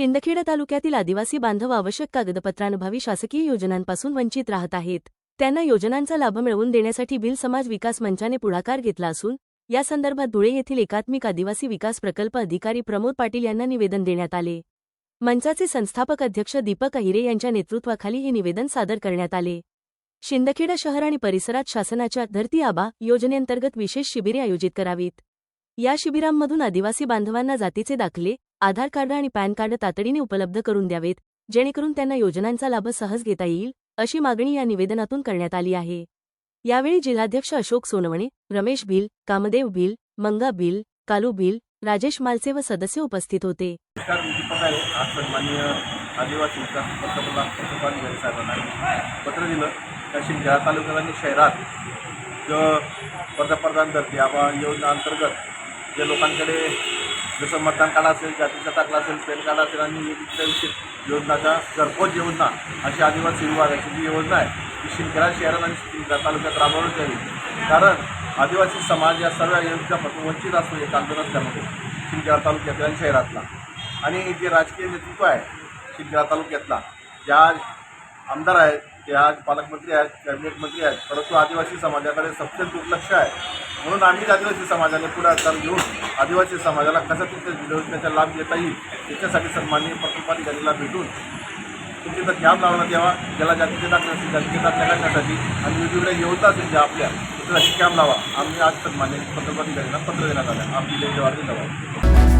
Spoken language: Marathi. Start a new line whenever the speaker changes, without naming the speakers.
शिंदखेडा तालुक्यातील आदिवासी बांधव आवश्यक कागदपत्रांभावी शासकीय योजनांपासून वंचित राहत आहेत. त्यांना योजनांचा लाभ मिळवून देण्यासाठी भिल समाज विकास मंचाने पुढाकार घेतला असून या संदर्भात धुळे येथील एकात्मिक आदिवासी विकास प्रकल्प अधिकारी प्रमोद पाटील यांना निवेदन देण्यात आले. मंचाचे संस्थापक अध्यक्ष दीपक अहिरे यांच्या नेतृत्वाखाली हे निवेदन सादर करण्यात आले. शिंदखेडा शहर आणि परिसरात शासनाच्या धरती आबा योजनेअंतर्गत विशेष शिबिरे आयोजित करावीत. या शिबिरांमधून आदिवासी बांधवांना जातीचे दाखले आधार कार्ड आणि पॅन कार्ड तातडीने उपलब्ध करून द्यावेत जेणेकरून त्यांना योजनांचा लाभ सहज घेता येईल अशी मागणी या निवेदनातून करण्यात आली आहे. यावेळी जिल्हाध्यक्ष अशोक सोनवणे रमेश भिल कामदेव भिल मंगा भिल कालू भिल राजेश मालसे व सदस्य उपस्थित होते.
आदिवासी विकास पंतप्रधान पंतप्रधान साहेबांना पत्र दिलं. त्या शिंदखेडा तालुक्यात आणि शहरात जो पंतप्रधान धरती आबा योजना अंतर्गत जे लोकांकडे जसं मतदान कार्ड असेल जातीचा दाखला असेल पेन कार्ड असेल आणि विविध योजनाचा घरपोच योजना अशी आदिवासी विभागाची जी योजना आहे ती शिंदखेडा शहरात आणि शिंदखेडा तालुक्यात राबवण्यात यावी कारण आदिवासी समाज या सर्व योजनापासून वंचित असतो एक आंदोलन असल्यामुळे. शिंदखेडा तालुक्यातला आणि शहरातला. आणि जे राजकीय नेतृत्व आहे शिंदखेडा तालुक्यातला ज्या आमदार आहेत त्या पालकमंत्री आहेत कॅबिनेट मंत्री आहेत परंतु आदिवासी समाजाकडे सत्य दुर्लक्ष आहे. म्हणून आम्ही आदिवासी समाजाने पुढाकार घेऊन आदिवासी समाजाला कसा तिथे योजनेचा लाभ घेता येईल याच्यासाठी सन्माननीय प्रकल्पाधिकारीला भेटून तुमची तर कॅम्प लावण्यात यावा ज्याला जातीचे दाखल असतील जातीचे दाखले करण्यासाठी आणि वेगवेगळ्या योजना असतील ज्या आपल्या त्याच्यासाठी कॅम्प लावा. आम्ही आज सन्मान्य प्रकल्पाधिकारींना पत्र देण्यात आलं. आपली जवाब धन्यवाद